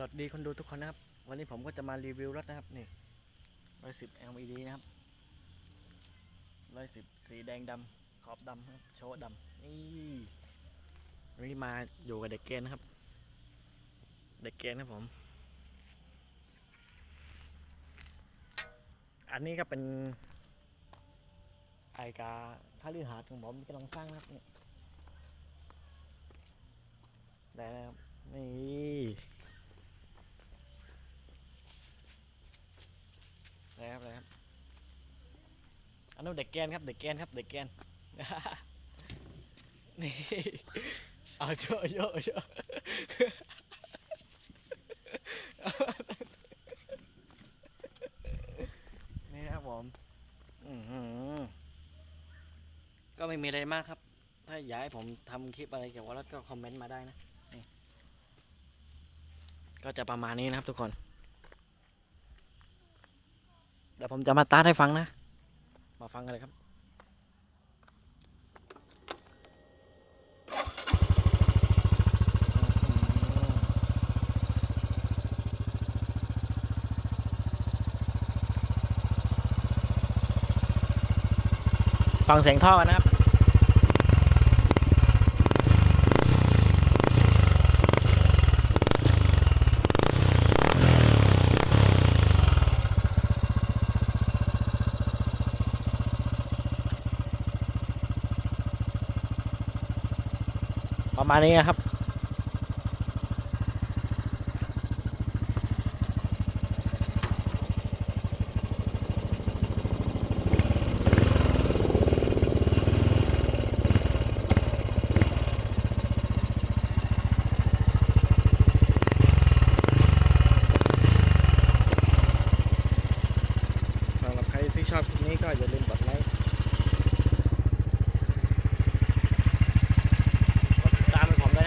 สวัสดีคนดูทุกคนนะครับ วันนี้ผมก็จะมารีวิวรถนะครับนี่ร้อยสิบ LED นะครับร้อยสิบสีแดงดำขอบดำครับโชว์ดำนี่วันนี้มาอยู่กับเด็กเกณฑ์นะครับ เด็กเกณฑ์นะครับผม อันนี้ก็เป็นไอกาท่าลือหาดของผมกำลังสร้างนะครับนี่ได้แล้วครับนี่ อะไรครับอะไรครับ อันนู้นเด็กแกนครับเด็กแกนครับเด็กแกนนี่เอาเยอะเยอะเยอะนี่ครับผมอือหือก็ไม่มีอะไรมากครับ ถ้าอยากให้ผมทำคลิปอะไรเกี่ยวกับรถก็คอมเมนต์มาได้นะนี่ก็จะประมาณนี้นะครับทุกคน เดี๋ยวผมจะมาตาร์ทให้ฟังนะ มาฟังกันเลยครับฟังเสียงท่อนะครับ ประมาณนี้นะครับ สำหรับใครที่ชอบคลิปนี้ก็อย่าลืมกดไลค์ กดติดตามให้ผมด้วย